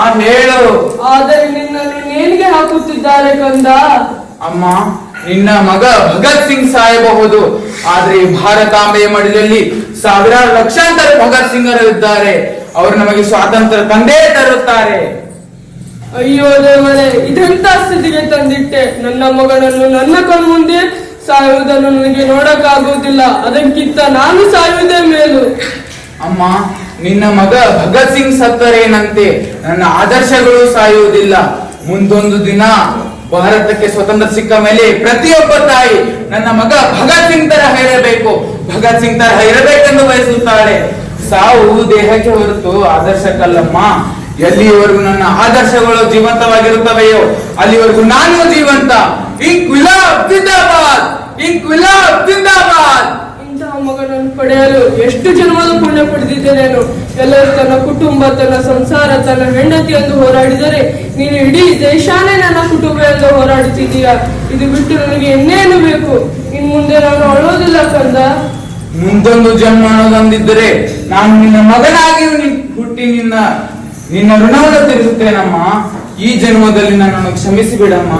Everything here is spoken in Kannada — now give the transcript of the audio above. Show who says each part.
Speaker 1: ಹೇಳು.
Speaker 2: ಆದರೆ ನಿನ್ನನ್ನು ನೇಣಿಗೆ ಹಾಕುತ್ತಿದ್ದಾರೆ ಕಂದ.
Speaker 1: ಅಮ್ಮ ನಿನ್ನ ಮಗ ಭಗತ್ ಸಿಂಗ್ ಸಾಯಬಹುದು. ಆದ್ರೆ ಭಾರತಾಂಬೆಯ ಮಡಿಲಲ್ಲಿ ಸಾವಿರಾರು ಲಕ್ಷಾಂತರ ಭಗತ್ ಸಿಂಗರು ಇದ್ದಾರೆ ಅವರು ನಮಗೆ ಸ್ವಾತಂತ್ರ್ಯ ತಂದೇ ತರುತ್ತಾರೆ.
Speaker 2: ಅಯ್ಯೋ ದೇವರೇ ಇದೆಂತ ಸ್ಥಿತಿಗೆ ತಂದಿಟ್ಟೆ? ನನ್ನ ಮಗನನ್ನು ನನ್ನ ಕಣ್ಮುಂದೆ ಸಾಯುವುದನ್ನು ನನಗೆ ನೋಡಕ್ಕಾಗುವುದಿಲ್ಲ. ಅದಕ್ಕಿಂತ ನಾನು ಸಾಯುವುದೇ ಮೇಲು.
Speaker 1: ಅಮ್ಮ ನಿನ್ನ ಮಗ ಭಗತ್ ಸಿಂಗ್ ಸತ್ತರೇನಂತೆ? ನನ್ನ ಆದರ್ಶಗಳು ಸಾಯುವುದಿಲ್ಲ. ಮುಂದೊಂದು ದಿನ ಭಾರತಕ್ಕೆ ಸ್ವತಂತ್ರ ಸಿಕ್ಕ ಮೇಲೆ ಪ್ರತಿಯೊಬ್ಬ ತಾಯಿ ನನ್ನ ಮಗ ಭಗತ್ ಸಿಂಗ್ ತರ ಇರಬೇಕು ಭಗತ್ ಸಿಂಗ್ ತರ ಇರಬೇಕೆಂದು ಬಯಸುತ್ತಾಳೆ. ಸಾವು ದೇಹಕ್ಕೆ ಹೊರತು ಆದರ್ಶಕ್ಕಲ್ಲಮ್ಮ. ಎಲ್ಲಿವರೆಗೂ ನನ್ನ ಆದರ್ಶಗಳು ಜೀವಂತವಾಗಿರುತ್ತವೆಯೋ, ಅಲ್ಲಿವರೆಗೂ ನಾನು ಜೀವಂತ. ಈ ಜಿಂದಾಬಾದ್! ಅಬ್ದಿದ್ದಾಬಾದ್ ಈ
Speaker 2: ಕುಲಾ ಮಗನನ್ನು ಪಡೆಯಲು ಎಷ್ಟು ಜನ್ಮದ ಪುಣ್ಯ ಪಡೆದಿದ್ದೇನೇನು ಎಲ್ಲರೂ ತನ್ನ ಕುಟುಂಬ, ತನ್ನ ಸಂಸಾರ, ತನ್ನ ಹೆಂಡತಿ ಎಂದು ಹೋರಾಡಿದರೆ ನೀನು ಇಡೀ ದೇಶಾನೇ ನನ್ನ ಕುಟುಂಬ ಎಂದು ಹೋರಾಡುತ್ತಿದ್ದೀಯ. ಇದು ಬಿಟ್ಟು ನನಗೆ ಇನ್ನೇನು ಬೇಕು? ಇನ್ ಮುಂದೆ ನಾನು ಅಳೋದಿಲ್ಲ ಕಂದ.
Speaker 1: ಮುಂದೊಂದು ಜನ್ಮ ಅನ್ನೋದೊಂದಿದ್ದರೆ ನಾನು ನಿನ್ನ ಮಗನಾಗಿ ಹುಟ್ಟಿ ನಿನ್ನ ನಿನ್ನ ಋಣವನ್ನು ತೀರಿಸುತ್ತೇನಮ್ಮ ಈ ಜನ್ಮದಲ್ಲಿ ನನ್ನನ್ನು ಕ್ಷಮಿಸಿ ಬಿಡಮ್ಮ